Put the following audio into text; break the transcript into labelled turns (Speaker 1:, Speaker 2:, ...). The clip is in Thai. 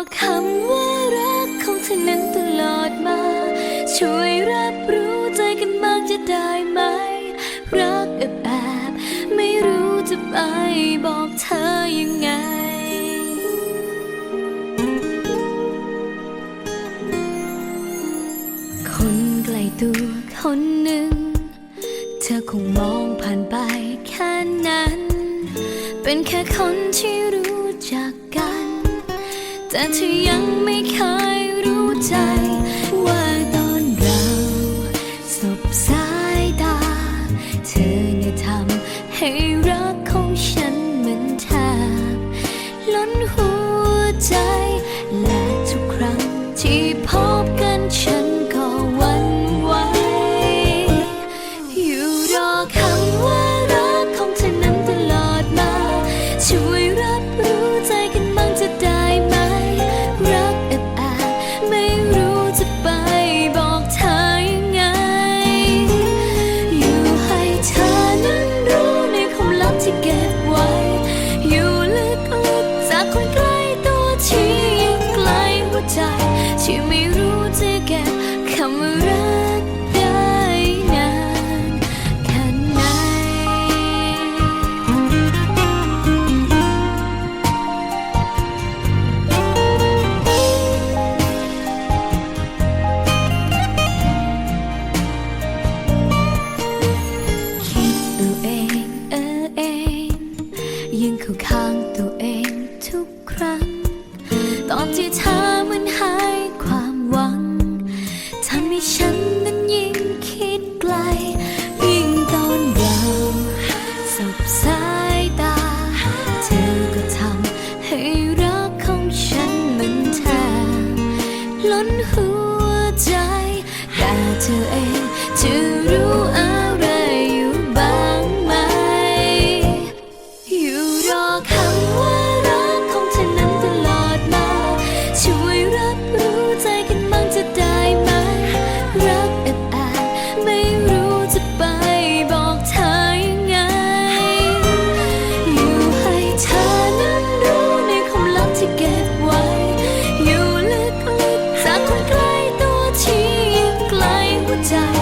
Speaker 1: อกคำว่ารักของเธอนั้นตลอดมา ช่วยรับรู้ใจกันบ้างจะได้ไหม รักแอบแอบไม่รู้จะไปบอกเธอยังไง คนใกล้ตัวคนหนึ่ง เธอคงมองผ่านไปแค่นั้น เป็นแค่คนที่รู้ แต่เธอยังไม่เคยรู้ใจ ว่าตอนเราสบสายตา เธอเนี่ยทำให้รักของฉันเหมันแทบล้นหัวใจ และทุกครั้งที่พบกันฉันก็หวันไหวอยู่รอคำว่า ที่ไม่รู้จะเก็บคำว่ารักได้นานแค่ไหน คิดเอาเองเออเอง ยังเข้าข้างตัวเองทุกครั้ง ตอนที่เธอ นหัวใจ แต่เธอ 잘